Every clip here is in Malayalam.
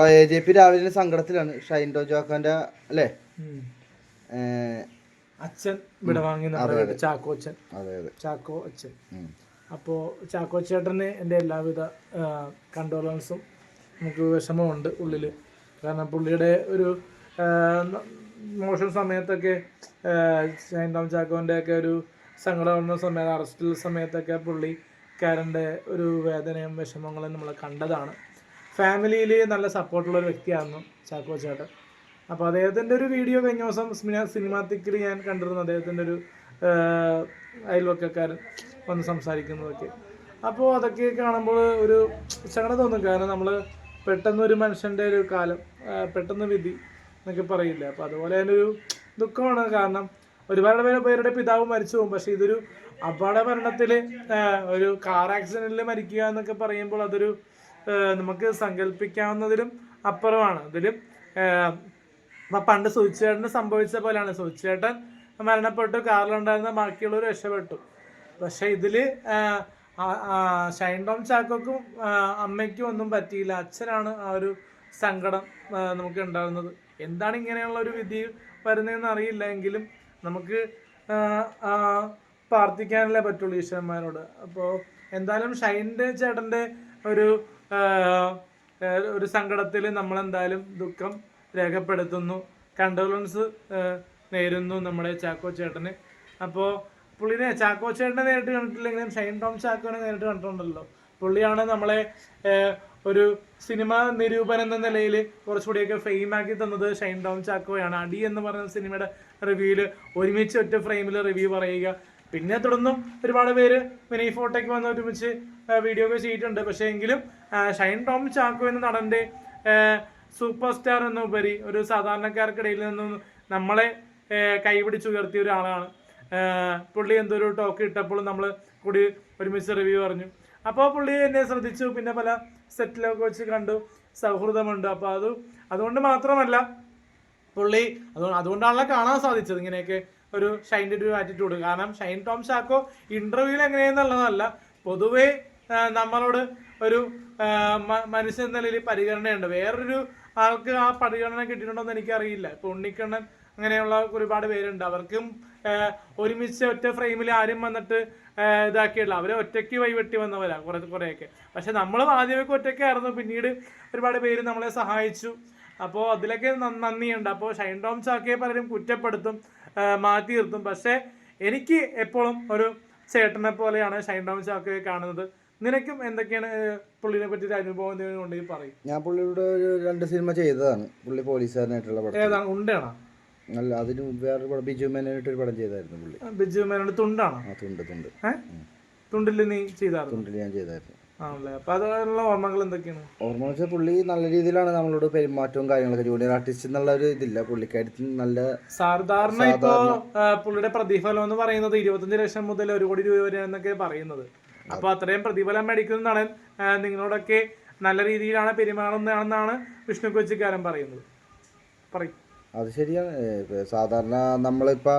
എ ജെ പി രാവിലെ സങ്കടത്തിലാണ്. ഷൈൻ ടോജോക്കാന്റെ അല്ലേ? അച്ഛൻ ഇവിടെ വാങ്ങി ചാക്കോച്ചൻ ചാക്കോ അച്ഛൻ. ചാക്കോ അച്ഛൻ. അപ്പോ അപ്പോൾ ചാക്കോ ചേട്ടന് എന്റെ എല്ലാവിധ കണ്ടോളൻസും നമുക്ക് വിഷമമുണ്ട് ഉള്ളിൽ. കാരണം പുള്ളിയുടെ ഒരു മോശം സമയത്തൊക്കെ ഷൈൻ ടോം ചാക്കോന്റെ ഒക്കെ ഒരു സങ്കടം വന്ന സമയത്ത് അറസ്റ്റിൽ സമയത്തൊക്കെ പുള്ളി പുള്ളിക്കാരന്റെ ഒരു വേദനയും വിഷമങ്ങളും നമ്മൾ കണ്ടതാണ്. ഫാമിലിയിൽ നല്ല സപ്പോർട്ടുള്ള ഒരു വ്യക്തിയായിരുന്നു ചാക്കോ ചേട്ടൻ. അപ്പോൾ അദ്ദേഹത്തിന്റെ ഒരു വീഡിയോ കഴിഞ്ഞ ദിവസം സ്മിന സിനിമാത്തിക്കിൽ ഞാൻ കണ്ടിരുന്നു. അദ്ദേഹത്തിന്റെ ഒരു അയൽവക്കക്കാരൻ വന്ന് സംസാരിക്കുന്നതൊക്കെ. അപ്പോൾ അതൊക്കെ കാണുമ്പോൾ ഒരു സങ്കടം തോന്നും. കാരണം നമ്മൾ പെട്ടെന്ന് ഒരു മനുഷ്യന്റെ ഒരു കാലം പെട്ടെന്ന് വിധി എന്നൊക്കെ പറയില്ല? അപ്പോൾ അതുപോലെ തന്നെ ഒരു ദുഃഖമാണ്. കാരണം ഒരുപാട് പേര് പേരുടെ പിതാവ് മരിച്ചു പോകും. പക്ഷേ ഇതൊരു അപകട മരണത്തിൽ ഒരു കാർ ആക്സിഡന്റിൽ മരിക്കുക എന്നൊക്കെ പറയുമ്പോൾ അതൊരു നമുക്ക് സങ്കല്പിക്കാവുന്നതിലും അപ്പുറമാണ്. അപ്പൊ പണ്ട് സുചേട്ടന് സംഭവിച്ച പോലെയാണ്. സുചേട്ടൻ മരണപ്പെട്ടു കാറിലുണ്ടായിരുന്ന ബാക്കിയുള്ളവർ രക്ഷപ്പെട്ടു. പക്ഷെ ഇതിൽ ആ, ഷൈൻ ടോം ചാക്കോക്കും അമ്മയ്ക്കും ഒന്നും പറ്റിയില്ല. അച്ഛനാണ് ആ ഒരു സങ്കടം നമുക്ക് ഉണ്ടാകുന്നത്. എന്താണ് ഇങ്ങനെയുള്ള ഒരു വിധി വരുന്നതെന്ന് അറിയില്ല. എങ്കിലും നമുക്ക് പ്രാർത്ഥിക്കാനല്ലേ പറ്റുള്ളൂ ഈശ്വരന്മാരോട്. അപ്പോൾ എന്തായാലും ഷൈന്റെ ചേട്ടന്റെ ഒരു ഒരു സങ്കടത്തിൽ നമ്മൾ എന്തായാലും ദുഃഖം രേഖപ്പെടുത്തുന്നു. കണ്ടോളൻസ് നേരുന്നു നമ്മുടെ ചാക്കോ ചേട്ടന്. അപ്പോൾ പുള്ളിനെ ചാക്കോ ചേട്ടനെ നേരിട്ട് കണ്ടിട്ടില്ലെങ്കിലും ഷൈൻ ടോം ചാക്കോനെ നേരിട്ട് കണ്ടിട്ടുണ്ടല്ലോ. പുള്ളിയാണ് നമ്മളെ ഒരു സിനിമ നിരൂപൻ എന്ന നിലയിൽ കുറച്ചുകൂടിയൊക്കെ ഫെയിം ആക്കി തന്നത് ഷൈൻ ടോം ചാക്കോയാണ്. അടി എന്ന് പറയുന്ന സിനിമയുടെ റിവ്യൂവിൽ ഒരുമിച്ച് ഒറ്റ ഫ്രെയിമിൽ റിവ്യൂ പറയുക. പിന്നെ തുടർന്നും ഒരുപാട് പേര് മിനി ഫോട്ടോയ്ക്ക് വന്ന് ഒരുമിച്ച് വീഡിയോ ഒക്കെ ചെയ്തിട്ടുണ്ട്. പക്ഷേ എങ്കിലും ഷൈൻ ടോം ചാക്കോ എന്ന നടന്റെ സൂപ്പർ സ്റ്റാർ എന്നുപരി ഒരു സാധാരണക്കാർക്കിടയിൽ നിന്നും നമ്മളെ കൈപിടിച്ചുയർത്തിയ ഒരാളാണ്. പുള്ളി എന്തൊരു ടോക്ക് ഇട്ടപ്പോൾ നമ്മൾ കൂടി ഒരുമിച്ച് റിവ്യൂ പറഞ്ഞു. അപ്പോൾ പുള്ളി എന്നെ ശ്രദ്ധിച്ചു. പിന്നെ പല സെറ്റിലൊക്കെ വെച്ച് കണ്ടു. സൗഹൃദമുണ്ട്. അപ്പോൾ അത് അതുകൊണ്ട് മാത്രമല്ല പുള്ളി അതുകൊണ്ട് അതുകൊണ്ടാണല്ലോ കാണാൻ സാധിച്ചത് ഇങ്ങനെയൊക്കെ ഒരു ഷൈന്റെ ഒരു ആറ്റിറ്റ്യൂഡ് കാരണം ഷൈൻ ടോം ചാക്കോ ഇന്റർവ്യൂവിൽ എങ്ങനെയെന്നുള്ളതല്ല പൊതുവേ നമ്മളോട് ഒരു മനുഷ്യൻ നിലയിൽ പരിഗണനയുണ്ട്. വേറൊരു ആൾക്ക് ആ പരിഗണന കിട്ടിയിട്ടുണ്ടോ എനിക്കറിയില്ല. ഇപ്പൊ ഉണ്ണിക്കണ്ണൻ അങ്ങനെയുള്ള ഒരുപാട് പേരുണ്ട്. അവർക്കും ഒരുമിച്ച് ഒറ്റ ഫ്രെയിമിൽ ആരും വന്നിട്ട് ഇതാക്കിയുള്ള അവരെ ഒറ്റയ്ക്ക് വൈവെട്ടി വന്നവരാ കുറെ കുറെയൊക്കെ. പക്ഷെ നമ്മൾ ആദ്യമൊക്കെ ഒറ്റയ്ക്കായിരുന്നു. പിന്നീട് ഒരുപാട് പേര് നമ്മളെ സഹായിച്ചു. അപ്പോൾ അതിലൊക്കെ നന്ദിയുണ്ട്. അപ്പോൾ ഷൈൻ ടോം ചാക്കയെ പലരും കുറ്റപ്പെടുത്തും. മാറ്റി നിർത്തും. പക്ഷേ എനിക്ക് എപ്പോഴും ഒരു ചേട്ടനെ പോലെയാണ് ഷൈൻ ടോം ചാക്കയെ കാണുന്നത്. നിനക്കും എന്തൊക്കെയാണ് പുള്ളിനെ പറ്റി അനുഭവം എന്തെങ്കിലും ഉണ്ടെങ്കിൽ പറയും. ഞാൻ പുള്ളിയുടെ ഒരു രണ്ട് സിനിമ ചെയ്തതാണ്. പുള്ളി പോലീസുകാരനായിട്ടുള്ള പടം ഏതാണ് ഉണ്ടാണോ അല്ല അതിന് വേറൊരു പടം ബിജു മേനോനായിട്ടൊരു പടം ചെയ്തായിരുന്നു പുള്ളി. ബിജു മേനോട് തുണ്ടാണോ? ആ തുണ്ട് തുണ്ട്. തുണ്ടിൽ തുണ്ടിൽ നീ ചെയ്തായിരുന്നു? തുണ്ടിൽ ഞാൻ ചെയ്തായിരുന്നു. ആണല്ലേ? അപ്പൊ അതിനുള്ള ഓർമ്മകൾ എന്തൊക്കെയാണ്? ഓർമ്മ വെച്ചാൽ പുള്ളി നല്ല രീതിയിലാണ് നമ്മളോട് പെരുമാറ്റവും കാര്യങ്ങളൊക്കെ ജൂനിയർ ആർട്ടിസ്റ്റ് എന്നുള്ള ഒരു ഇതില്ല. പുള്ളിക്കാര്യത്തിൽ നല്ല സാധാരണ ഇപ്പോ പുള്ളിയുടെ പ്രതിഫലം എന്ന് പറയുന്നത് ഇരുപത്തഞ്ച് ലക്ഷം മുതൽ ഒരു കോടി രൂപ വരെ എന്നൊക്കെ പറയുന്നത്. അപ്പൊ അത്രയും പ്രതിഫലം മേടിക്കുന്ന നടൻ നിങ്ങളോടൊക്കെ നല്ല രീതിയിലാണ് പെരുമാറുന്നതാണെന്നാണ് വിഷ്ണു കൊച്ചിക്കാരൻ പറയുന്നത്. പറയും. അത് ശരിയാണ്. സാധാരണ നമ്മളിപ്പോ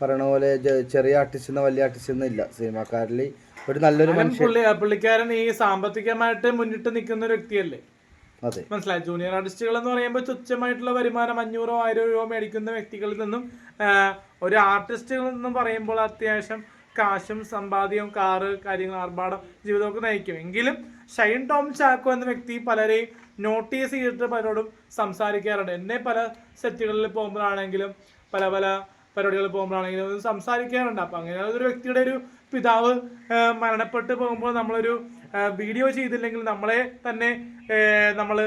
പറയണ പോലെ ചെറിയ ആർട്ടിസ്റ്റ് എന്ന വലിയ ആർട്ടിസ്റ്റ് ഒന്നും ഇല്ല. സിനിമാക്കാരിൽ ഒരു നല്ലൊരു മനുഷ്യൻ. പുള്ളി പുള്ളിക്കാരൻ ഈ സാമ്പത്തികമായിട്ട് മുന്നിട്ട് നിൽക്കുന്ന ഒരു വ്യക്തിയല്ലേ? അതെ. മനസ്സിലായി? ജൂനിയർ ആർട്ടിസ്റ്റുകൾ എന്ന് പറയുമ്പോൾ തുച്ഛമായിട്ടുള്ള വരുമാനം അഞ്ഞൂറോ ആയിരം രൂപ മേടിക്കുന്ന വ്യക്തികളിൽ നിന്നും ഒരു ആർട്ടിസ്റ്റുകൾ എന്നും പറയുമ്പോൾ അത്യാവശ്യം കാശും സമ്പാദ്യവും കാറ് കാര്യങ്ങൾ ആർഭാടം ജീവിതമൊക്കെ നയിക്കും. എങ്കിലും ഷൈൻ ടോം ചാക്കോ എന്ന വ്യക്തി പലരെയും നോട്ടീസ് ചെയ്തിട്ട് പലരോടും സംസാരിക്കാറുണ്ട്. എന്നെ പല സെറ്റുകളിൽ പോകുമ്പോഴാണെങ്കിലും പല പല പരിപാടികളിൽ പോകുമ്പോഴാണെങ്കിലും സംസാരിക്കാറുണ്ട്. അപ്പം അങ്ങനെയുള്ള ഒരു വ്യക്തിയുടെ ഒരു പിതാവ് മരണപ്പെട്ട് പോകുമ്പോൾ നമ്മളൊരു വീഡിയോ ചെയ്തില്ലെങ്കിൽ നമ്മളെ തന്നെ നമ്മൾ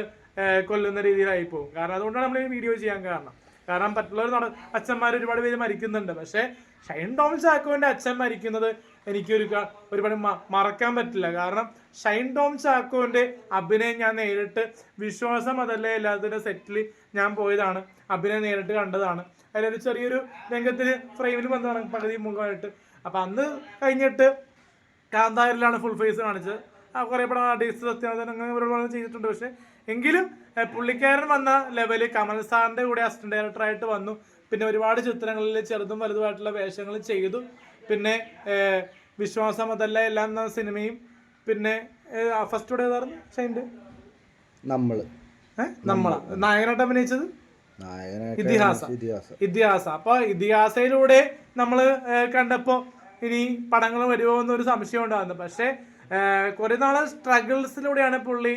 കൊല്ലുന്ന രീതിയിലായി പോകും കാരണം അതുകൊണ്ടാണ് നമ്മൾ ഈ വീഡിയോ ചെയ്യാൻ കാരണം. കാരണം മറ്റുള്ളവർ നട അച്ഛന്മാർ ഒരുപാട് പേര് മരിക്കുന്നുണ്ട്. പക്ഷേ ഷൈൻ ടോം ചാക്കോന്റെ അച്ഛൻ മരിക്കുന്നത് എനിക്കൊരു ഒരു ഒരുപാട് മറക്കാൻ പറ്റില്ല. കാരണം ഷൈൻ ടോം ചാക്കോന്റെ അഭിനയം ഞാൻ നേരിട്ട് വിശ്വാസം അതല്ലേ എല്ലാത്തിന്റെ സെറ്റിൽ ഞാൻ പോയതാണ്. അഭിനയം നേരിട്ട് കണ്ടതാണ്. അതിലൊരു ചെറിയൊരു രംഗത്തിൽ ഫ്രെയിമിൽ വന്നതാണ് പകുതി മുഖമായിട്ട്. അപ്പം അന്ന് കഴിഞ്ഞിട്ട് കാന്താരിലാണ് ഫുൾ ഫേസ് കാണിച്ചത്. ആ കുറേ പടം ആർട്ടിസ്റ്റ് സത്യനാഥൻ അങ്ങനെ ഒരുപാട് പടം ചെയ്തിട്ടുണ്ട്. പക്ഷേ എങ്കിലും പുള്ളിക്കാരൻ വന്ന ലെവൽ കമൽ സാറിന്റെ കൂടെ അസിസ്റ്റന്റ് ഡയറക്ടറായിട്ട് വന്നു. പിന്നെ ഒരുപാട് ചിത്രങ്ങളിൽ ചെറുതും വലുതുമായിട്ടുള്ള വേഷങ്ങൾ ചെയ്തു. പിന്നെ വിശ്വാസം അതല്ല എല്ലാം എന്ന സിനിമയും. പിന്നെ ഫസ്റ്റ് കൂടെ ഏതായിരുന്നു? ഷൈന്റെ നമ്മൾ. ഏഹ് നമ്മളാ. നായകനായിട്ട് അഭിനയിച്ചത്? ഇതിഹാസം. ഇതിഹാസം. അപ്പൊ ഇതിഹാസയിലൂടെ നമ്മൾ കണ്ടപ്പോ ഇനി പടങ്ങൾ വരുമോ എന്നൊരു സംശയം ഉണ്ടാകുന്നു. പക്ഷെ കുറെ നാൾ സ്ട്രഗിൾസിലൂടെയാണ് പുള്ളി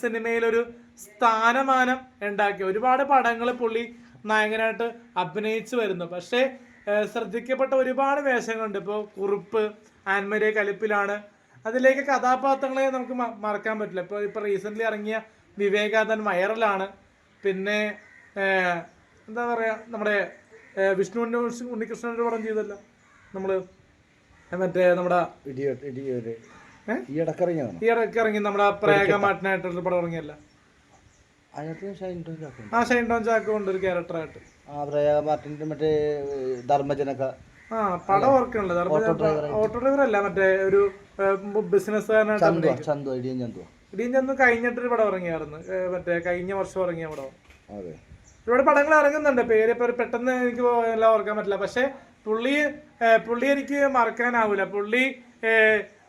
സിനിമയിൽ ഒരു സ്ഥാനമാനം ഉണ്ടാക്കി ഒരുപാട് പടങ്ങൾ പുള്ളി നായകനായിട്ട് അഭിനയിച്ചു വരുന്നു. പക്ഷേ ശ്രദ്ധിക്കപ്പെട്ട ഒരുപാട് വേഷങ്ങളുണ്ട്. ഇപ്പോൾ കുറുപ്പ് ആൻമരിയ കലിപ്പിലാണ്. അതിലേക്ക് കഥാപാത്രങ്ങളെ നമുക്ക് മറക്കാൻ പറ്റില്ല. ഇപ്പോൾ ഇപ്പോൾ റീസെന്റ്ലി ഇറങ്ങിയ വിവേകാനന്ദൻ വൈറലാണ് പിന്നെ എന്താ പറയുക നമ്മുടെ വിഷ്ണുവിന്റെ വിഷ്ണു ഉണ്ണി- ഉണ്ണികൃഷ്ണന്റെ പടം ചെയ്തല്ല നമ്മൾ മറ്റേ നമ്മുടെ? ഈ ഇടയ്ക്ക് ഇറങ്ങി നമ്മുടെ പ്രേഗ മാറ്റിനായിട്ടൊരു പടം ഇറങ്ങിയല്ല. ആ ഷൈൻ ടോൺ ചാക്കോ ഉണ്ട് ഒരു ക്യാരക്ടറായിട്ട്. മാർട്ടിന്റെ മറ്റേ ധർമ്മജനക. ആ പടം ഓർക്കണല്ലോ. ഓട്ടോ ഡ്രൈവർ അല്ല മറ്റേ ഒരു ബിസിനസ്സുകാരനായിട്ട് ചന്തു ഇടിയൻ ചന്തുവ. ഇടിയും ചന്തു കഴിഞ്ഞിട്ടൊരു പടം ഇറങ്ങിയായിരുന്നു. മറ്റേ കഴിഞ്ഞ വർഷം ഇറങ്ങിയ പടം. അതെ. ഒരുപാട് പടങ്ങൾ ഇറങ്ങുന്നുണ്ട്. പേര് ഇപ്പൊ പെട്ടെന്ന് എനിക്ക് എല്ലാം ഓർക്കാൻ പറ്റില്ല. പക്ഷെ പുള്ളി പുള്ളി എനിക്ക് മറക്കാനാവില്ല പുള്ളി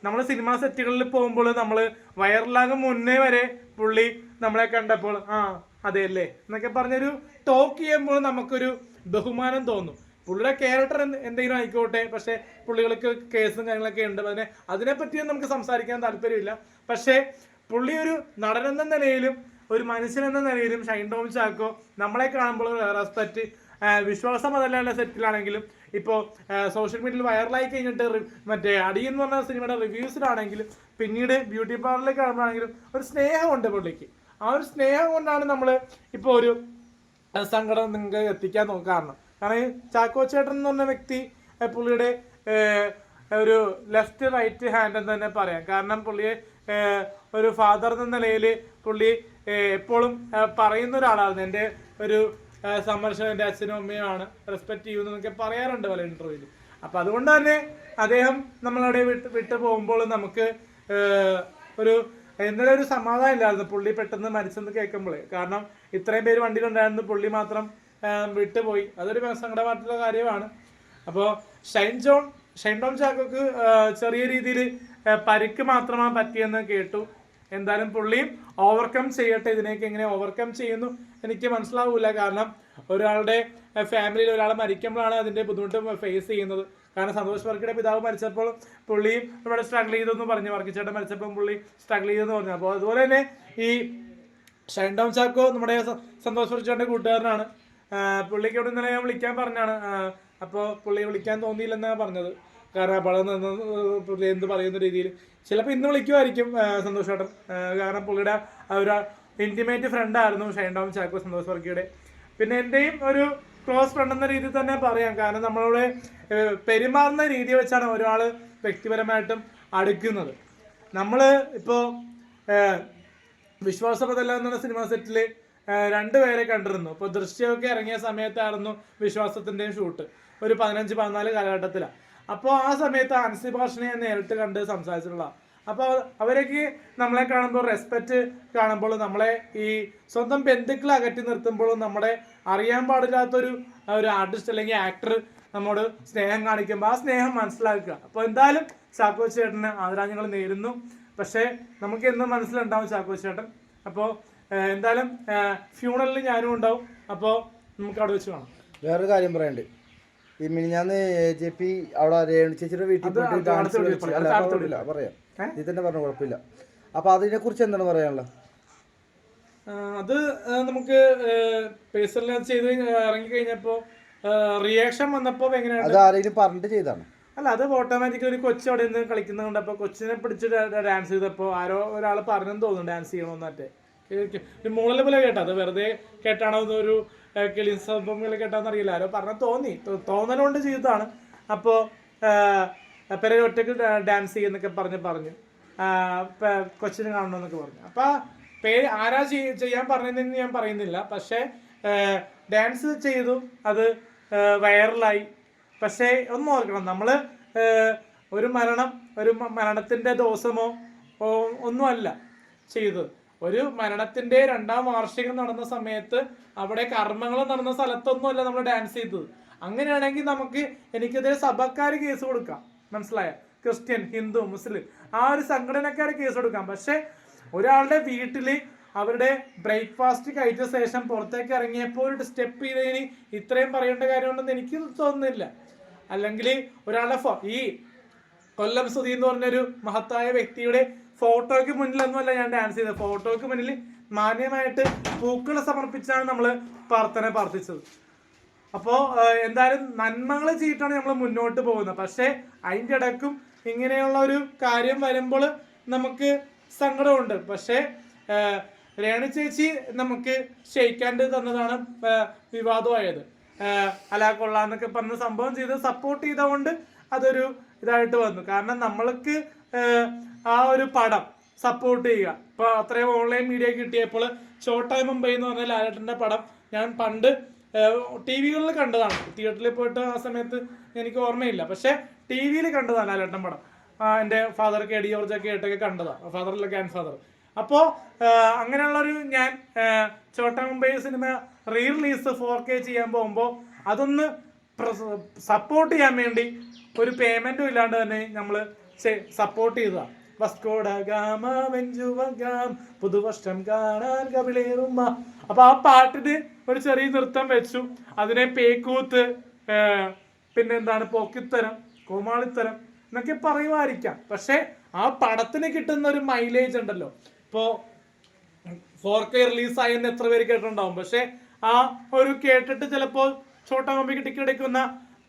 നമ്മൾ സിനിമാ സെറ്റുകളിൽ പോകുമ്പോൾ നമ്മൾ വൈറലാകും മുന്നേ വരെ പുള്ളി നമ്മളെ കണ്ടപ്പോൾ ആ അതെ അല്ലേ എന്നൊക്കെ പറഞ്ഞൊരു ടോക്ക് ചെയ്യുമ്പോൾ നമുക്കൊരു ബഹുമാനം തോന്നും. പുള്ളിയുടെ ക്യാരക്ടർ എന്തെങ്കിലും ആയിക്കോട്ടെ. പക്ഷെ പുള്ളികൾക്ക് കേസും കാര്യങ്ങളൊക്കെ ഉണ്ട്. അതിനെ അതിനെപ്പറ്റിയും നമുക്ക് സംസാരിക്കാൻ താല്പര്യമില്ല. പക്ഷേ പുള്ളി ഒരു നടനെന്ന നിലയിലും ഒരു മനുഷ്യൻ എന്ന നിലയിലും ഷൈൻ ടോം ചാക്കോ നമ്മളെ കാണുമ്പോൾ റെസ്പെക്ട് വിശ്വാസം അതല്ലാണ്ട് സെറ്റിലാണെങ്കിലും ഇപ്പോൾ സോഷ്യൽ മീഡിയയിൽ വൈറലായി കഴിഞ്ഞിട്ട് മറ്റേ അടി എന്ന് പറഞ്ഞ സിനിമയുടെ റിവ്യൂസിലാണെങ്കിലും പിന്നീട് ബ്യൂട്ടി പാർലറിൽ കാണുമ്പോഴാണെങ്കിലും ഒരു സ്നേഹമുണ്ട് പുള്ളിക്ക്. ആ ഒരു സ്നേഹം കൊണ്ടാണ് നമ്മൾ ഇപ്പോൾ ഒരു സങ്കടം നിങ്ങൾക്ക് എത്തിക്കാൻ നോക്കാറുണ്ട് കാരണം. ചാക്കോ ചേട്ടൻ എന്ന് പറഞ്ഞ വ്യക്തി പുള്ളിയുടെ ഒരു ലെഫ്റ്റ് റൈറ്റ് ഹാൻഡ് എന്ന് തന്നെ പറയാം. കാരണം പുള്ളിയെ ഒരു ഫാദർ എന്ന നിലയിൽ പുള്ളി എപ്പോഴും പറയുന്ന ഒരാളായിരുന്നു എന്റെ ഒരു സംരക്ഷണം എന്റെ അച്ഛനും അമ്മയുമാണ് റെസ്പെക്ട് എന്നൊക്കെ പറയാറുണ്ട് പല ഇന്റർവ്യൂവിൽ അപ്പം അതുകൊണ്ട് തന്നെ അദ്ദേഹം നമ്മളവിടെ വിട്ട് വിട്ടു പോകുമ്പോൾ നമുക്ക് ഒരു എന്തെങ്കിലും ഒരു സമാധാനം ഇല്ലായിരുന്നു പുള്ളി പെട്ടെന്ന് മരിച്ചെന്ന് കേൾക്കുമ്പോൾ കാരണം ഇത്രയും പേര് വണ്ടിയിലുണ്ടായിരുന്നു പുള്ളി മാത്രം വിട്ടുപോയി. അതൊരു സങ്കടമായിട്ടുള്ള കാര്യമാണ്. അപ്പോൾ ഷൈൻ ജോൺ ഷൈൻ ടോം ചാക്കോക്ക് ചെറിയ രീതിയിൽ പരിക്ക് മാത്രമാണ് പറ്റിയെന്ന് കേട്ടു. എന്തായാലും പുള്ളിയും ഓവർകം ചെയ്യട്ടെ ഇതിനേക്ക് എങ്ങനെ ഓവർകം ചെയ്യുന്നു എനിക്ക് മനസ്സിലാവില്ല കാരണം ഒരാളുടെ ഫാമിലിയിൽ ഒരാൾ മരിക്കുമ്പോഴാണ് അതിന്റെ ബുദ്ധിമുട്ട് ഫേസ് ചെയ്യുന്നത്. കാരണം സന്തോഷ് വർക്കിയുടെ പിതാവ് മരിച്ചപ്പോൾ പുള്ളിയും ഇവിടെ സ്ട്രഗിൾ ചെയ്തെന്ന് പറഞ്ഞു. വർക്കിച്ചേട്ടൻ മരിച്ചപ്പോൾ പുള്ളി സ്ട്രഗിൾ ചെയ്തെന്ന് പറഞ്ഞു. അപ്പോൾ അതുപോലെ തന്നെ ഈ ഷൈൻ ഡൗൺ ചാക്കോ നമ്മുടെ സന്തോഷ് വർക്കിച്ചേട്ടന്റെ കൂട്ടുകാരനാണ്. പുള്ളിക്ക് ഇവിടെ ഇന്നലെ ഞാൻ വിളിക്കാൻ പറഞ്ഞാണ്. അപ്പോൾ പുള്ളി വിളിക്കാൻ തോന്നിയില്ലെന്നാണ് പറഞ്ഞത്. കാരണം പുള്ളി എന്ത് പറയുന്ന രീതിയിൽ ചിലപ്പോൾ ഇന്ന് വിളിക്കുമായിരിക്കും സന്തോഷ് ചേട്ടൻ. ആ, കാരണം പുള്ളിയുടെ ഒരു ഇന്റിമേറ്റ് ഫ്രണ്ടായിരുന്നു ആയിരുന്നു ഷൈൻ ടോം ചാക്കോ സന്തോഷ് വർക്കിയുടെ പിന്നെ എന്റെയും ഒരു ക്ലോസ് ഫ്രണ്ട് എന്ന രീതിയിൽ തന്നെ പറയാം. കാരണം നമ്മളോട് പെരുമാറുന്ന രീതി വെച്ചാണ് ഒരാൾ വ്യക്തിപരമായിട്ടും അടുക്കുന്നത്. നമ്മൾ ഇപ്പോൾ വിശ്വാസപതല്ല എന്ന സിനിമ സെറ്റിൽ രണ്ടുപേരെ കണ്ടിരുന്നു. ഇപ്പോൾ ദൃശ്യമൊക്കെ ഇറങ്ങിയ സമയത്തായിരുന്നു വിശ്വാസത്തിന്റെയും ഷൂട്ട് ഒരു പതിനഞ്ച് പതിനാല് കാലഘട്ടത്തിലാണ് അപ്പോൾ ആ സമയത്ത് അൻസി ഭാഷനെ ഞാൻ നേരിട്ട് കണ്ട് സംസാരിച്ചിട്ടുള്ള. അപ്പോൾ അവരൊക്കെ നമ്മളെ കാണുമ്പോൾ റെസ്പെക്റ്റ് കാണുമ്പോൾ നമ്മളെ ഈ സ്വന്തം ബന്ധുക്കളെ അകറ്റി നിർത്തുമ്പോഴും നമ്മുടെ അറിയാൻ പാടില്ലാത്തൊരു ഒരു ആർട്ടിസ്റ്റ് അല്ലെങ്കിൽ ആക്ടർ നമ്മോട് സ്നേഹം കാണിക്കുമ്പോൾ ആ സ്നേഹം മനസ്സിലാക്കുക. അപ്പോൾ എന്തായാലും ചാക്കോ ചേട്ടന് ആദരാജ്ഞങ്ങൾ നേരുന്നു. പക്ഷേ നമുക്ക് എന്നും മനസ്സിലുണ്ടാവും ചാക്കോ ചേട്ടൻ. അപ്പോൾ എന്തായാലും ഫ്യൂണലിൽ ഞാനും ഉണ്ടാവും. അപ്പോൾ നമുക്ക് അവിടെ വെച്ച് കാണാം. വേറൊരു കാര്യം പറയണ്ട്. ഈ മിനിഞ്ഞാന്ന് ജെ പി അവിടെ രേണു ചേച്ചിയുടെ വീട്ടിൽ പോയിട്ട് ഡാൻസ് വീഡിയോ കളിച്ച്. പറയാം. ഇത് തന്നെ പറഞ്ഞു കുഴപ്പമില്ല. അപ്പൊ അതിനെ കുറിച്ച് എന്താണ് പറയാനുള്ളത്? അത് നമുക്ക് പേഴ്സണലി അത് ചെയ്ത് ഇറങ്ങി കഴിഞ്ഞപ്പോ റിയാക്ഷൻ വന്നപ്പോ എങ്ങനെയാണ്? അത് ആരെങ്കിലും പറഞ്ഞിട്ട് ചെയ്താണ് അല്ല അത് ഓട്ടോമാറ്റിക്കലി ഒരു കൊച്ചു അവിടെ നിന്ന് കളിക്കുന്നത് കണ്ടപ്പോൾ കൊച്ചിനെ പിടിച്ച് ഡാൻസ് ചെയ്തപ്പോൾ ആരോ ഒരാൾ പറഞ്ഞെന്ന് തോന്നുന്നു ഡാൻസ് ചെയ്യണമെന്നറ്റെ ഒരു മൂളൽ പോലെ കേട്ടോ അത് വെറുതെ കേട്ടാണോ ഒരു കിളി സംഭവങ്ങൾ കേട്ടാന്ന് അറിയില്ല ആരോ പറഞ്ഞ തോന്നി. തോന്നലുകൊണ്ട് ചെയ്തതാണ്. അപ്പോൾ പേരെ ഒറ്റയ്ക്ക് ഡാൻസ് ചെയ്യുന്നൊക്കെ പറഞ്ഞ് പറഞ്ഞു. കൊച്ചിനെ കാണണമെന്നൊക്കെ പറഞ്ഞു. അപ്പോൾ പേര് ആരാ ചെയ്യ- ചെയ്യാൻ പറഞ്ഞതെന്ന് ഞാൻ പറയുന്നില്ല. പക്ഷേ ഡാൻസ് ചെയ്തു. അത് വൈറലായി. പക്ഷേ ഒന്ന് ഓർക്കണം. നമ്മൾ ഒരു മരണം ഒരു മരണത്തിന്റെ ദിവസമോ ഒന്നുമല്ല ചെയ്തത്. ഒരു മരണത്തിന്റെ രണ്ടാം വാർഷികം നടന്ന സമയത്ത് അവിടെ കർമ്മങ്ങൾ നടന്ന സ്ഥലത്തൊന്നുമല്ല നമ്മൾ ഡാൻസ് ചെയ്തത്. അങ്ങനെയാണെങ്കിൽ നമുക്ക് എനിക്കെതിരെ സഭക്കാർ കേസ് കൊടുക്കാം. മനസ്സിലായ? ക്രിസ്ത്യൻ ഹിന്ദു മുസ്ലിം. ആ ഒരു സംഘടനക്കാർ കേസ് കൊടുക്കാം. പക്ഷെ ഒരാളുടെ വീട്ടിൽ അവരുടെ ബ്രേക്ക്ഫാസ്റ്റ് കഴിച്ച ശേഷം പുറത്തേക്ക് ഇറങ്ങിയപ്പോൾ ഒരു സ്റ്റെപ്പ് ചെയ്തതിന് ഇത്രയും പറയേണ്ട കാര്യമുണ്ടെന്ന് എനിക്ക് തോന്നുന്നില്ല. അല്ലെങ്കിൽ ഒരാളുടെ ഈ കൊല്ലം സുധി എന്ന് പറഞ്ഞൊരു മഹത്തായ വ്യക്തിയുടെ ഫോട്ടോയ്ക്ക് മുന്നിലൊന്നുമല്ല ഞാൻ ഡാൻസ് ചെയ്തത്. ഫോട്ടോയ്ക്ക് മുന്നിൽ മാന്യമായിട്ട് പൂക്കൾ സമർപ്പിച്ചാണ് നമ്മൾ പ്രാർത്ഥന പ്രാർത്ഥിച്ചത്. അപ്പോൾ എന്തായാലും നന്മകൾ ചെയ്തിട്ടാണ് നമ്മൾ മുന്നോട്ട് പോകുന്നത്. പക്ഷേ അതിന്റെ ഇടക്കും ഇങ്ങനെയുള്ള ഒരു കാര്യം വരുമ്പോൾ നമുക്ക് സങ്കടമുണ്ട്. പക്ഷേ രേണു ചേച്ചി നമുക്ക് ക്ഷയിക്കാണ്ട് തന്നതാണ് വിവാദമായത്. അല്ല കൊള്ളാം കൊള്ളാന്നൊക്കെ പറഞ്ഞ സംഭവം ചെയ്ത് സപ്പോർട്ട് ചെയ്തുകൊണ്ട് അതൊരു ഇതായിട്ട് വന്നു. കാരണം നമ്മൾക്ക് ആ ഒരു പടം സപ്പോർട്ട് ചെയ്യുക. ഇപ്പൊ അത്രയും ഓൺലൈൻ മീഡിയ കിട്ടിയപ്പോൾ ചോട്ടായ മുംബൈ എന്ന് പറഞ്ഞ ലാലേട്ടന്റെ പടം ഞാൻ പണ്ട് ടി വികളിൽ കണ്ടതാണ്. തിയേറ്ററിൽ പോയിട്ട് ആ സമയത്ത് എനിക്ക് ഓർമ്മയില്ല. പക്ഷെ ടി വിയിൽ കണ്ടതാണ് ലാലേട്ടൻ പടം. എന്റെ ഫാദർ കെ ഡി ജോർജ് ഒക്കെ ആയിട്ടൊക്കെ കണ്ടതാണ്. ഫാദറിലെ ഗ്രാൻഡ് ഫാദർ അപ്പോൾ അങ്ങനെയുള്ളൊരു ഞാൻ Chotta Mumbai cinema re release four K ചെയ്യാൻ പോകുമ്പോൾ അതൊന്ന് സപ്പോർട്ട് ചെയ്യാൻ വേണ്ടി ഒരു പേയ്മെന്റും ഇല്ലാണ്ട് തന്നെ നമ്മൾ സപ്പോർട്ട് ചെയ്തതാണ്. വസ്കോഡ ഗാമ പുതുവർഷം കാണാൻ കവിളേറുമ്മ അപ്പൊ ആ പാട്ടിന് ഒരു ചെറിയ നൃത്തം വെച്ചു. അതിനെ പേക്കൂത്ത് പിന്നെ എന്താണ് പോക്കിത്തരം കോമാളിത്തരം എന്നൊക്കെ പറയുമായിരിക്കാം. പക്ഷെ ആ പടത്തിന് കിട്ടുന്ന ഒരു മൈലേജ് ഉണ്ടല്ലോ. ഇപ്പോ ഫോർ കെ റിലീസായി എന്ന് എത്ര പേര് കേട്ടിട്ടുണ്ടാവും. പക്ഷെ ആ ഒരു കേട്ടിട്ട് ചിലപ്പോൾ ഷോട്ടാകുമ്പോഴേക്ക് ടിക്കറ്റ് എടുക്കുന്ന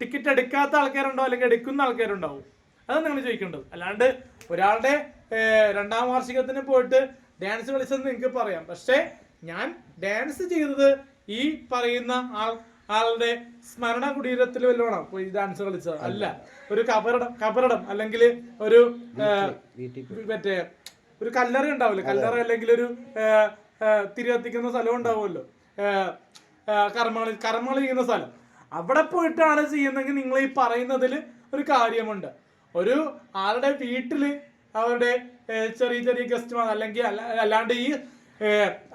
ടിക്കറ്റ് എടുക്കാത്ത ആൾക്കാരുണ്ടാവും അല്ലെങ്കിൽ എടുക്കുന്ന ആൾക്കാരുണ്ടാവും. അതാണ് നിങ്ങൾ ചോദിക്കേണ്ടത്. അല്ലാണ്ട് ഒരാളുടെ രണ്ടാം വാർഷികത്തിന് പോയിട്ട് ഡാൻസ് കളിച്ചെന്ന് നിങ്ങൾക്ക് പറയാം. പക്ഷേ ഞാൻ ഡാൻസ് ചെയ്തത് ഈ പറയുന്ന ആൾ ആളുടെ സ്മരണ കുടീരത്തിൽ വല്ലതാണോ പോയി ഡാൻസ് കളിച്ചത്. അല്ല. ഒരു കബറടം കബറടം അല്ലെങ്കിൽ ഒരു മറ്റേ ഒരു കല്ലറ ഉണ്ടാവില്ല? കല്ലറ അല്ലെങ്കിൽ ഒരു തിരി കത്തിക്കുന്ന സ്ഥലം ഉണ്ടാവുമല്ലോ. കർമ്മളി കർമ്മളി ചെയ്യുന്ന സ്ഥലം. അവിടെ പോയിട്ടാണ് ചെയ്യുന്നതെങ്കിൽ നിങ്ങൾ ഈ പറയുന്നതിൽ ഒരു കാര്യമുണ്ട്. ഒരു ആളുടെ വീട്ടിൽ അവരുടെ ചെറിയ ചെറിയ ഗസ്റ്റ് അല്ലെങ്കിൽ അല്ലാണ്ട് ഈ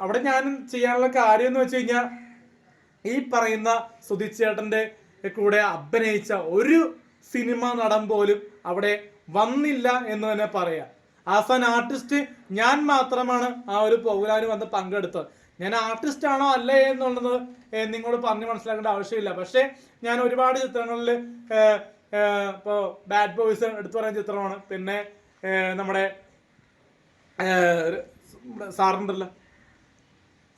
അവിടെ ഞാൻ ചെയ്യാനുള്ള കാര്യം എന്ന് വെച്ച് കഴിഞ്ഞാൽ ഈ പറയുന്ന സുധിച്ചേട്ടന്റെ കൂടെ അഭിനയിച്ച ഒരു സിനിമ നടൻ പോലും അവിടെ വന്നില്ല എന്ന് തന്നെ പറയാം. ആസ് ആൻ ആർട്ടിസ്റ്റ് ഞാൻ മാത്രമാണ് ആ ഒരു പ്രോഗ്രാമിൽ വന്ന് പങ്കെടുത്തത്. ഞാൻ ആർട്ടിസ്റ്റ് ആണോ അല്ലേ എന്നുള്ളത് നിങ്ങളോട് പറഞ്ഞ് മനസ്സിലാക്കേണ്ട ആവശ്യമില്ല. പക്ഷേ ഞാൻ ഒരുപാട് ചിത്രങ്ങളിൽ ഇപ്പോൾ ബാഡ് ബോയ്സ് എടുത്തു പറയുന്ന ചിത്രമാണ്. പിന്നെ നമ്മുടെ സാറുണ്ടല്ലോ.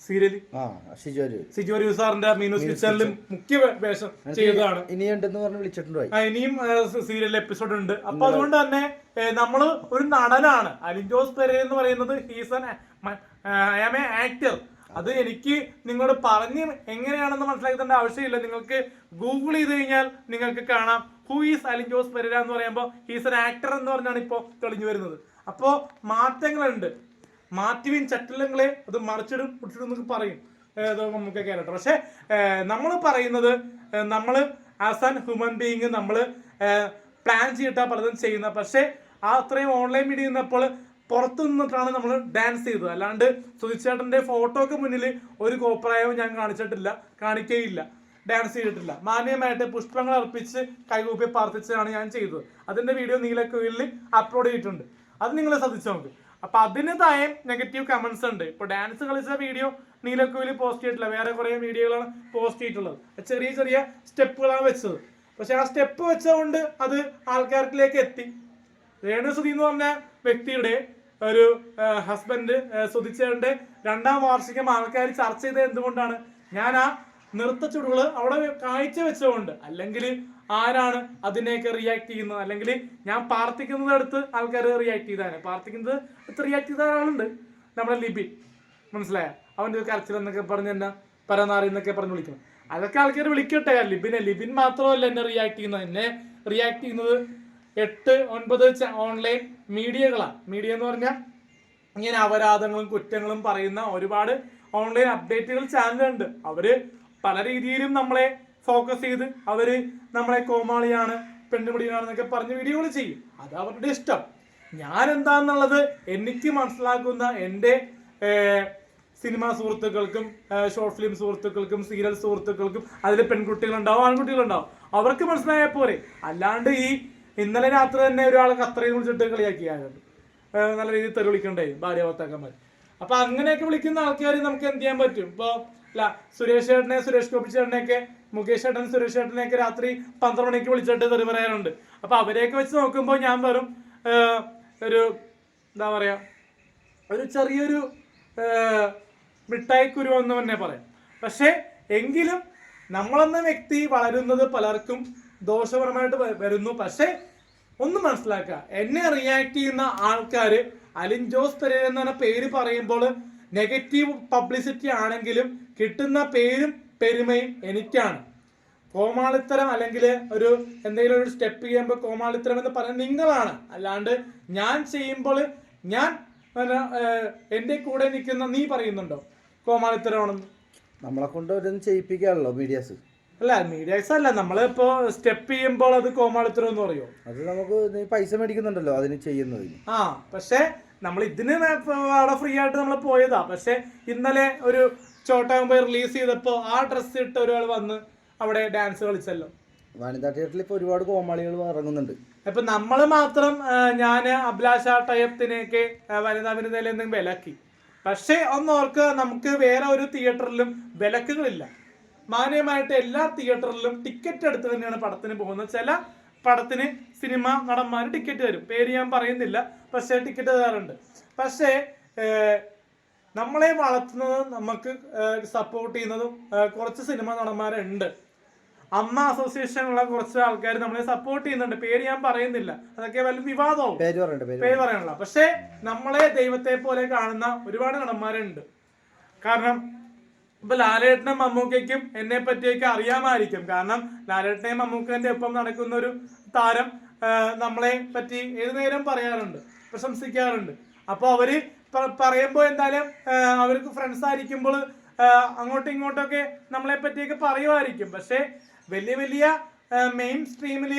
സീരിയൽ. സാറിന്റെ മീനൂസ് കിച്ചണിലും മുഖ്യ വേഷം ചെയ്തതാണ്. ഇനിയുണ്ടെന്ന് പറഞ്ഞ് വിളിച്ചിട്ടുണ്ടായി ഇനിയും സീരിയൽ എപ്പിസോഡ് ഉണ്ട്. അപ്പൊ അതുകൊണ്ട് തന്നെ നമ്മൾ നമ്മൾ ഒരു നടനാണ്. അലിൻ ജോസ് പെരേ എന്ന് പറയുന്നത് he's an I am a actor അത് എനിക്ക് നിങ്ങളോട് പറഞ്ഞ് എങ്ങനെയാണെന്ന് മനസ്സിലാക്കേണ്ട ആവശ്യമില്ല. നിങ്ങൾക്ക് ഗൂഗിൾ ചെയ്ത് കഴിഞ്ഞാൽ നിങ്ങൾക്ക് കാണാം. ഹൂ ഈസ് അലിൻ ജോസ് പെരേര എന്ന് പറയുമ്പോൾ ഹീസ് an ആക്ടർ എന്ന് പറഞ്ഞാണ് ഇപ്പോൾ തെളിഞ്ഞു വരുന്നത്. അപ്പോൾ മാറ്റങ്ങളുണ്ട്. മാറ്റുവിൻ ചട്ടിലങ്ങളെ അത് മറിച്ചിടും പിടിച്ചിടും എന്നൊക്കെ പറയും. നമുക്ക് കേരളം പക്ഷെ നമ്മൾ പറയുന്നത് നമ്മൾ ആസ് ആൻ ഹ്യൂമൻ ബീയിങ് നമ്മൾ പ്ലാൻ ചെയ്തിട്ടാണ് പലതും ചെയ്യുന്നത്. പക്ഷേ ആ അത്രയും ഓൺലൈൻ മീഡിയ നിന്നപ്പോൾ പുറത്തു നിന്നിട്ടാണ് നമ്മൾ ഡാൻസ് ചെയ്തത്. അല്ലാണ്ട് സുധിച്ചേട്ടന്റെ ഫോട്ടോക്ക് മുന്നിൽ ഒരു കോപ്രായവും ഞാൻ കാണിച്ചിട്ടില്ല കാണിക്കുകയില്ല ഡാൻസ് ചെയ്തിട്ടില്ല. മാന്യമായിട്ട് പുഷ്പങ്ങൾ അർപ്പിച്ച് കൈകൂപ്പി പ്രാർത്ഥിച്ചതാണ് ഞാൻ ചെയ്തത്. അതിന്റെ വീഡിയോ നീലക്കുയിലിൽ അപ്ലോഡ് ചെയ്തിട്ടുണ്ട്. അത് നിങ്ങൾ ശ്രദ്ധിച്ചു നോക്ക്. അപ്പൊ അതിന്റെതായ നെഗറ്റീവ് കമന്റ്സ് ഉണ്ട്. ഇപ്പൊ ഡാൻസ് കളിച്ച വീഡിയോ നീലക്കുയിൽ പോസ്റ്റ് ചെയ്തിട്ടില്ല. വേറെ കുറെ വീഡിയോകളാണ് പോസ്റ്റ് ചെയ്തിട്ടുള്ളത്. ചെറിയ ചെറിയ സ്റ്റെപ്പുകളാണ് വെച്ചത്. പക്ഷെ ആ സ്റ്റെപ്പ് വെച്ചുകൊണ്ട് അത് ആൾക്കാർക്കിലേക്ക് എത്തി. രേണുസുതി എന്ന് പറഞ്ഞ വ്യക്തിയുടെ ഒരു ഹസ്ബൻഡ് സുധിച്ചേന്റെ രണ്ടാം വാർഷികം ആൾക്കാർ ചർച്ച ചെയ്തത് എന്തുകൊണ്ടാണ്? ഞാൻ ആ നൃത്ത ചുടുകൾ അവിടെ കാഴ്ച വെച്ചതുകൊണ്ട്. അല്ലെങ്കിൽ ആരാണ് അതിനെയൊക്കെ റിയാക്ട് ചെയ്യുന്നത്? അല്ലെങ്കിൽ ഞാൻ പ്രാർത്ഥിക്കുന്നത് അടുത്ത് ആൾക്കാർ റിയാക്ട് ചെയ്താണ് പ്രാർത്ഥിക്കുന്നത് അടുത്ത് റിയാക്ട് ചെയ്ത ആളുണ്ട് നമ്മുടെ ലിബിൻ. മനസ്സിലായ? അവന്റെ ഒരു കരച്ചിൽ എന്നൊക്കെ പറഞ്ഞ് എന്നെ പരനാറി എന്നൊക്കെ പറഞ്ഞ് വിളിക്കണം അതൊക്കെ ആൾക്കാർ വിളിക്കട്ടെ. ലിബിനെ ലിബിൻ മാത്രമല്ല എന്നെ റിയാക്ട് ചെയ്യുന്നത്. എന്നെ റിയാക്ട് ചെയ്യുന്നത് എട്ട് ഒൻപത് ഓൺലൈൻ മീഡിയകളാണ് മീഡിയ എന്ന് പറഞ്ഞാൽ ഇങ്ങനെ അപരാധങ്ങളും കുറ്റങ്ങളും പറയുന്ന ഒരുപാട് ഓൺലൈൻ അപ്ഡേറ്റുകൾ ചാനലുണ്ട് അവർ പല രീതിയിലും നമ്മളെ ഫോക്കസ് ചെയ്ത് അവർ നമ്മളെ കോമാളിയാണ് പെണ്ണുപിടിയാണെന്നൊക്കെ പറഞ്ഞ് വീഡിയോകൾ ചെയ്യും. അത് അവരുടെ ഇഷ്ടം. ഞാൻ എന്താന്നുള്ളത് എനിക്ക് മനസ്സിലാക്കുന്ന എന്റെ സിനിമ സുഹൃത്തുക്കൾക്കും ഷോർട്ട് ഫിലിം സുഹൃത്തുക്കൾക്കും സീരിയൽ സുഹൃത്തുക്കൾക്കും അതിൽ പെൺകുട്ടികളുണ്ടാവും ആൺകുട്ടികളുണ്ടാവും. അവർക്ക് മനസ്സിലായ പോലെ അല്ലാണ്ട് ഈ ഇന്നലെ രാത്രി തന്നെ ഒരാളെ അത്രയും വിളിച്ചിട്ട് കളിയാക്കിയായിരുന്നു നല്ല രീതിയിൽ തെറി വിളിക്കണ്ടായി ഭാര്യ ഭർത്താക്കന്മാർ അപ്പൊ അങ്ങനെയൊക്കെ വിളിക്കുന്ന ആൾക്കാർ നമുക്ക് എന്ത് ചെയ്യാൻ പറ്റും? ഇപ്പൊ അല്ല സുരേഷ് ചേട്ടനെ സുരേഷ് ഗോപി ചേട്ടനെയൊക്കെ മുകേഷ് ചേട്ടൻ സുരേഷ് ചേട്ടനെയൊക്കെ രാത്രി പന്ത്രണ്ട് മണിക്ക് വിളിച്ചിട്ട് തെറി പറയാറുണ്ട് അപ്പൊ അവരെയൊക്കെ വെച്ച് നോക്കുമ്പോൾ ഞാൻ വെറും ഒരു എന്താ പറയാ ഒരു ചെറിയൊരു മിഠായിക്കുരു മിഠായി കുരു എന്ന് തന്നെ പറയാം. പക്ഷേ എങ്കിലും നമ്മളെന്ന വ്യക്തി വളരുന്നത് പലർക്കും ദോഷപരമായിട്ട് വരുന്നു. പക്ഷേ ഒന്ന് മനസ്സിലാക്കുക എന്നെ റിയാക്ട് ചെയ്യുന്ന ആൾക്കാർ അലിൻ ജോസ് പെരേര എന്ന് പേര് പറയുമ്പോൾ നെഗറ്റീവ് പബ്ലിസിറ്റി ആണെങ്കിലും കിട്ടുന്ന പേരും പെരുമയും എനിക്കാണ്. കോമാളിത്തരം അല്ലെങ്കിൽ ഒരു എന്തെങ്കിലും ഒരു സ്റ്റെപ്പ് ചെയ്യുമ്പോൾ കോമാളിത്തരം എന്ന് പറയുന്നത് നിങ്ങളാണ്. അല്ലാണ്ട് ഞാൻ ചെയ്യുമ്പോൾ ഞാൻ എന്റെ കൂടെ നിൽക്കുന്ന നീ പറയുന്നുണ്ടോ? കോമാളിത്തരമാണെന്ന്. നമ്മളെ കൊണ്ട് ഓരോന്നും ചെയ്യിപ്പിക്കാണല്ലോ മീഡിയാസ് അല്ല മീഡിയാസ് അല്ല. നമ്മളിപ്പോ സ്റ്റെപ്പ് ചെയ്യുമ്പോൾ അത് കോമാളിത്തരം എന്ന് പറയുമോ അത് നമുക്ക് നീ പൈസ മേടിക്കുന്നുണ്ടല്ലോ അതിന് ചെയ്യുന്നതിന്. ആ പക്ഷേ നമ്മൾ ഇതിന് അവിടെ ഫ്രീ ആയിട്ട് നമ്മൾ പോയതാ. പക്ഷെ ഇന്നലെ ഒരു ചോട്ടാകുമ്പോ റിലീസ് ചെയ്തപ്പോ ആ ഡ്രസ്സ് ഇട്ട് ഒരാൾ വന്ന് അവിടെ ഡാൻസ് കളിച്ചല്ലോ. വനിതാ തിയേറ്ററിൽ ഇപ്പൊ ഒരുപാട് കോമാളികൾ ഇറങ്ങുന്നുണ്ട്. അപ്പൊ നമ്മൾ മാത്രം ഞാൻ ഞാൻ അഭിലാഷ ടയത്തിനെയൊക്കെ വനിതാ വിരുദ്ധയിൽ എന്തെങ്കിലും വിലക്കി. പക്ഷേ ഒന്ന് ഓർക്ക് നമുക്ക് വേറെ ഒരു തിയേറ്ററിലും വിലക്കുകളില്ല. മാന്യമായിട്ട് എല്ലാ തിയേറ്ററിലും ടിക്കറ്റ് എടുത്ത് തന്നെയാണ് പടത്തിന് പോകുന്നത്. ചില പടത്തിന് സിനിമ നടന്മാർ ടിക്കറ്റ് തരും. പേര് ഞാൻ പറയുന്നില്ല പക്ഷേ ടിക്കറ്റ് തരാറുണ്ട്. പക്ഷേ നമ്മളെ വളർത്തുന്നത് നമുക്ക് സപ്പോർട്ട് ചെയ്യുന്നതും കുറച്ച് സിനിമ നടന്മാരുണ്ട്. അമ്മ അസോസിയേഷനുള്ള കുറച്ച് ആൾക്കാർ നമ്മളെ സപ്പോർട്ട് ചെയ്യുന്നുണ്ട്. പേര് ഞാൻ പറയുന്നില്ല. അതൊക്കെ വല്ല വിവാദവും. പേര് പറയാനുള്ള പക്ഷേ നമ്മളെ ദൈവത്തെ പോലെ കാണുന്ന ഒരുപാട് നടന്മാരുണ്ട്. കാരണം ഇപ്പൊ ലാലേട്ടനും മമ്മൂക്കയ്ക്കും എന്നെ പറ്റിയൊക്കെ അറിയാമായിരിക്കും. കാരണം ലാലേട്ടനെയും മമ്മൂക്കന്റെ ഒപ്പം നടക്കുന്ന ഒരു താരം നമ്മളെ പറ്റി ഏതു നേരം പറയാറുണ്ട് പ്രശംസിക്കാറുണ്ട്. അപ്പൊ അവർ പ- പറയുമ്പോ എന്തായാലും അവർക്ക് ഫ്രണ്ട്സ് ആയിരിക്കുമ്പോൾ അങ്ങോട്ടും ഇങ്ങോട്ടൊക്കെ നമ്മളെ പറ്റിയൊക്കെ പറയുമായിരിക്കും പക്ഷേ വലിയ വലിയ മെയിൻ സ്ട്രീമിൽ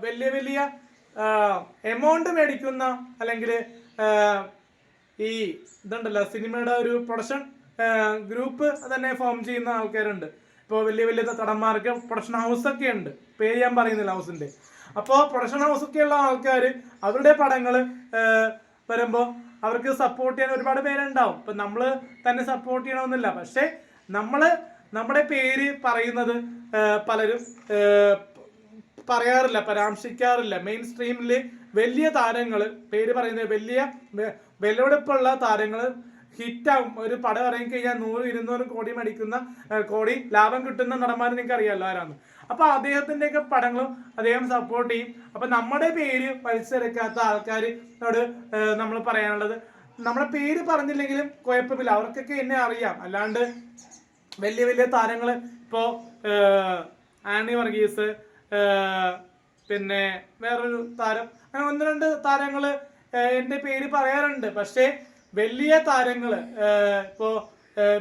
വലിയ വലിയ എമൗണ്ട് മേടിക്കുന്ന അല്ലെങ്കിൽ ഈ ഇതുണ്ടല്ലോ സിനിമയുടെ ഒരു പ്രൊഡക്ഷൻ ഗ്രൂപ്പ് തന്നെ ഫോം ചെയ്യുന്ന ആൾക്കാരുണ്ട്. ഇപ്പോൾ വലിയ വലിയ തടന്മാർക്ക് പ്രൊഡക്ഷൻ ഹൗസ് ഒക്കെ ഉണ്ട്. പേര് ഞാൻ പറയുന്നില്ല ഹൗസിന്റെ അപ്പോൾ പ്രൊഡക്ഷൻ ഹൗസ് ഉള്ള ആൾക്കാർ അവരുടെ പടങ്ങൾ വരുമ്പോൾ അവർക്ക് സപ്പോർട്ട് ചെയ്യാൻ ഒരുപാട് പേരുണ്ടാവും. ഇപ്പം നമ്മൾ തന്നെ സപ്പോർട്ട് ചെയ്യണമെന്നില്ല. പക്ഷേ നമ്മൾ നമ്മുടെ പേര് പറയുന്നത് പലരും പറയാറില്ല പരാമർശിക്കാറില്ല. മെയിൻ സ്ട്രീമിൽ വലിയ താരങ്ങൾ പേര് പറയുന്നത് വലിയ വിലവെടുപ്പുള്ള താരങ്ങൾ ഹിറ്റാവും. ഒരു പടം ഇറങ്ങി കഴിഞ്ഞാൽ നൂറ് ഇരുന്നൂറ് കോടി മേടിക്കുന്ന കോടി ലാഭം കിട്ടുന്ന നടന്മാർ നിങ്ങൾക്ക് അറിയാമല്ലോ ആരാന്ന്. അപ്പൊ അദ്ദേഹത്തിന്റെയൊക്കെ പടങ്ങളും അദ്ദേഹം സപ്പോർട്ട് ചെയ്യും. അപ്പൊ നമ്മുടെ പേര് വലിച്ചെടുക്കാത്ത ആൾക്കാരോട് നമ്മൾ പറയാനുള്ളത്. നമ്മുടെ പേര് പറഞ്ഞില്ലെങ്കിലും കുഴപ്പമില്ല. അവർക്കൊക്കെ എന്നെ അറിയാം. അല്ലാണ്ട് വലിയ വലിയ താരങ്ങൾ ഇപ്പോ ആനി വർഗീസ് പിന്നെ വേറൊരു താരം. അങ്ങനെ ഒന്ന് രണ്ട് താരങ്ങൾ എന്റെ പേര് പറയാറുണ്ട്. പക്ഷേ വലിയ താരങ്ങൾ ഇപ്പോൾ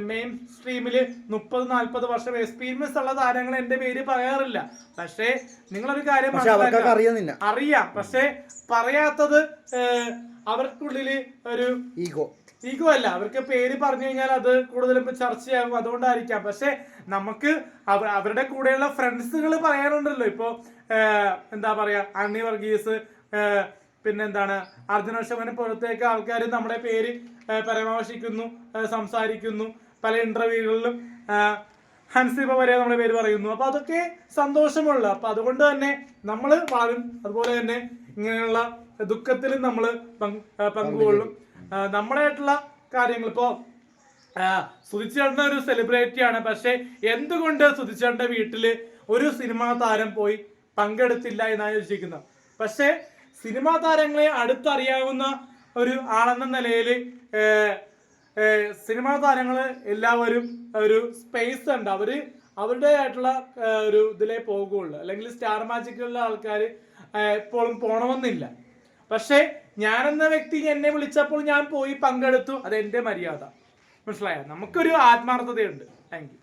മെയിൻ സ്ട്രീമിൽ മുപ്പത് നാൽപ്പത് വർഷം എക്സ്പീരിയൻസ് ഉള്ള താരങ്ങൾ എന്റെ പേര് പറയാറില്ല. പക്ഷേ നിങ്ങളൊരു കാര്യം അറിയാം. പക്ഷേ പറയാത്തത് അവർക്കുള്ളിൽ ഒരു ഈഗോ ഈഗോ അല്ല. അവർക്ക് പേര് പറഞ്ഞു കഴിഞ്ഞാൽ അത് കൂടുതലും ചർച്ചയാകും അതുകൊണ്ടായിരിക്കാം. പക്ഷെ നമുക്ക് അവരുടെ കൂടെയുള്ള ഫ്രണ്ട്സുകൾ പറയാറുണ്ടല്ലോ. ഇപ്പോ എന്താ പറയാ അണ്ണി വർഗീസ് പിന്നെന്താണ് അർജുന അശോകനെ പുറത്തേക്ക് ആൾക്കാർ നമ്മുടെ പേര് പരാമർശിക്കുന്നു സംസാരിക്കുന്നു. പല ഇന്റർവ്യൂകളിലും ഹൻസിബ വരെ നമ്മുടെ പേര് പറയുന്നു. അപ്പൊ അതൊക്കെ സന്തോഷമുള്ള അപ്പൊ അതുകൊണ്ട് തന്നെ നമ്മൾ വാഴും. അതുപോലെ തന്നെ ഇങ്ങനെയുള്ള ദുഃഖത്തിലും നമ്മൾ പങ്കുകൊള്ളും. ആ, നമ്മുടെയായിട്ടുള്ള കാര്യങ്ങൾ. ഇപ്പോ സുധിച്ചേട്ടൻ ഒരു സെലിബ്രിറ്റി ആണ്. പക്ഷെ എന്തുകൊണ്ട് സുധിച്ചേട്ടന്റെ വീട്ടിൽ ഒരു സിനിമാ താരം പോയി പങ്കെടുത്തില്ല എന്നാണ് ചോദിച്ചിരിക്കുന്നത് പക്ഷെ സിനിമാ താരങ്ങളെ അടുത്തറിയാവുന്ന ഒരു ആളെന്ന നിലയിൽ സിനിമാ താരങ്ങൾ എല്ലാവരും ഒരു സ്പേസ് ഉണ്ട്. അവർ അവരുടേതായിട്ടുള്ള ഒരു ഇതിലേ പോകുള്ളൂ. അല്ലെങ്കിൽ സ്റ്റാർ മാജിക്കിലുള്ള ആൾക്കാർ എപ്പോഴും പോണമെന്നില്ല. പക്ഷേ ഞാനെന്ന വ്യക്തി എന്നെ വിളിച്ചപ്പോൾ ഞാൻ പോയി പങ്കെടുത്തു. അത് എന്റെ മര്യാദ. മനസ്സിലായ? നമുക്കൊരു ആത്മാർത്ഥതയുണ്ട്. താങ്ക്